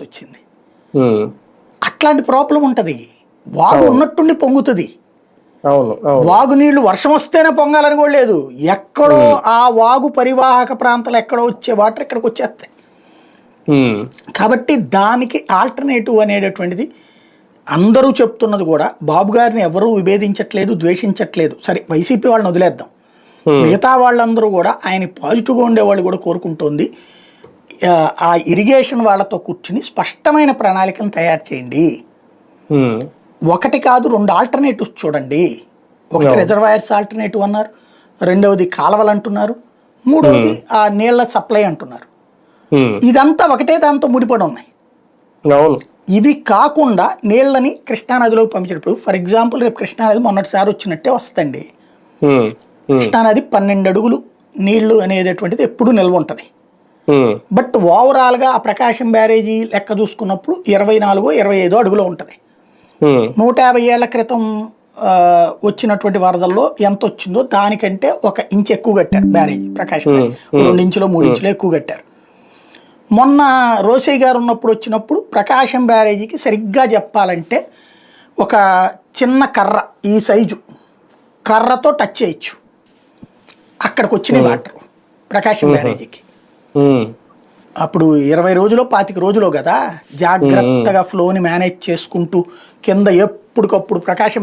తీయాల్సి వచ్చింది. అట్లాంటి ప్రాబ్లం ఉంటుంది. వాగు ఉన్నట్టుండి పొంగుతుంది. వాగు నీళ్ళు వర్షం వస్తేనే పొంగాలని కూడా లేదు. ఎక్కడో ఆ వాగు పరివాహక ప్రాంతాలు ఎక్కడో వచ్చే వాటర్ ఇక్కడికి వచ్చేస్తాయి. కాబట్టి దానికి ఆల్టర్నేటివ్ అనేటటువంటిది అందరూ చెప్తున్నది కూడా బాబు గారిని ఎవరూ విభేదించట్లేదు ద్వేషించట్లేదు. సరే వైసీపీ వాళ్ళని వదిలేద్దాం. మిగతా వాళ్ళందరూ కూడా ఆయన పాజిటివ్గా ఉండేవాళ్ళు కూడా కోరుకుంటోంది. ఆ, ఇరిగేషన్ వాళ్ళతో కూర్చుని స్పష్టమైన ప్రణాళికను తయారు చేయండి. ఒకటి కాదు రెండు ఆల్టర్నేటివ్స్ చూడండి ఒకటి. రిజర్వాయర్స్ ఆల్టర్నేటివ్ అన్నారు రెండవది కాలువలు అంటున్నారు మూడవది ఆ నీళ్ళ సప్లై అంటున్నారు. ఇదంతా ఒకటే దాంతో ముడిపడి ఉన్నాయి ఇవి కాకుండా నీళ్ళని కృష్ణానదిలోకి పంపించేటప్పుడు ఫర్ ఎగ్జాంపుల్ రేపు కృష్ణానది మొన్నటిసారి వచ్చినట్టే వస్తుందండి. కృష్ణానది పన్నెండు అడుగులు నీళ్ళు అనేటటువంటిది ఎప్పుడు నిల్వ ఉంటుంది. బట్ ఓవరాల్గా ఆ ప్రకాశం బ్యారేజీ లెక్క చూసుకున్నప్పుడు ఇరవై నాలుగో ఇరవై ఐదో అడుగులో ఉంటుంది. నూట యాభై ఏళ్ళ క్రితం వచ్చినటువంటి వరదల్లో ఎంత వచ్చిందో దానికంటే ఒక ఇంచ్ ఎక్కువ కట్టారు బ్యారేజీ ప్రకాశం. రెండు ఇంచులో మూడు ఇంచులో ఎక్కువ కట్టారు. మొన్న రోసయ్య గారు ఉన్నప్పుడు వచ్చినప్పుడు ప్రకాశం బ్యారేజీకి సరిగ్గా చెప్పాలంటే ఒక చిన్న కర్ర ఈ సైజు కర్రతో టచ్ చేయొచ్చు. అక్కడికి వచ్చినాయి వాటర్ ప్రకాశం బ్యారేజీకి. అప్పుడు ఇరవై రోజులో పాతిక రోజులో కదా జాగ్రత్తగా ఫ్లోని మేనేజ్ చేసుకుంటూ కింద ఎప్పటికప్పుడు ప్రకాశం